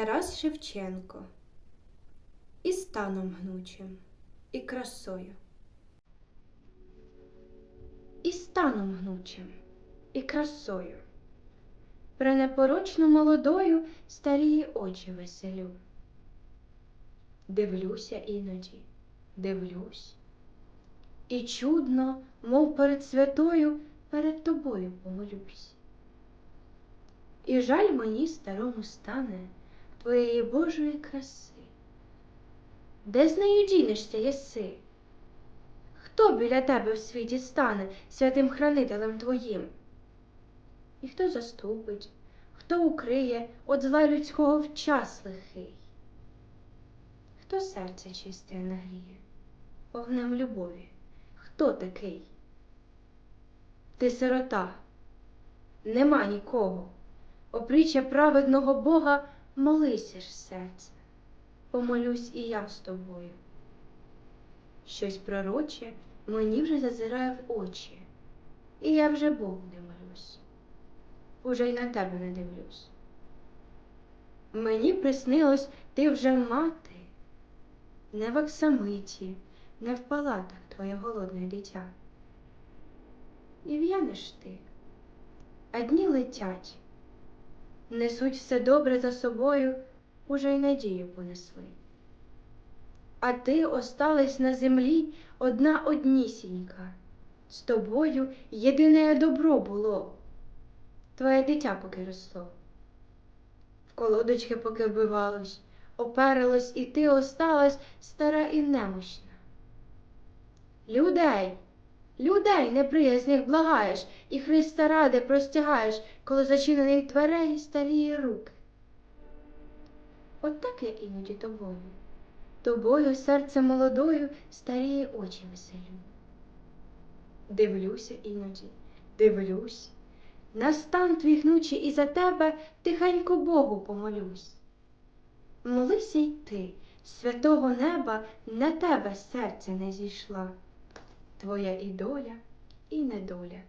Тарас Шевченко І станом гнучим, і красою. І станом гнучим, і красою. Пренепорочно молодою старії очі веселю. Дивлюся іноді, дивлюсь. І чудно, мов перед святою, перед тобою помолюсь. І жаль мені старому стане твоєї Божої краси. Де з нею дінешся єси? Хто біля тебе в світі стане святим хранителем твоїм? І хто заступить, хто укриє от зла людського в час лихий? Хто серце чисте нагріє, вогнем любові? Хто такий? Ти сирота, нема нікого. Опріччя праведного Бога, молися ж серце, помолюсь і я з тобою. Щось пророче мені вже зазирає в очі, і я вже Богу не молюсь, уже й на тебе не дивлюсь. Мені приснилось, ти вже мати, не в оксамиті, не в палатах твоє голодне дитя. І в'янеш ти, а дні летять несуть все добре за собою, уже й надію понесли. А ти осталась на землі одна однісінька. З тобою єдине добро було. Твоє дитя поки росло. В колодочки поки вбивалось, оперилось, і ти осталась стара і немощна. Людей, людей неприязних благаєш, і Христа ради простягаєш, коли зачинених дверей старіє руки. От так я іноді тобою, тобою серце молодою старіє очі веселю. Дивлюся іноді, дивлюсь, на стан твій гнучий і за тебе тихенько Богу помолюсь. Молися й ти, святого неба на тебе серце не зійшла, твоя і доля, і недоля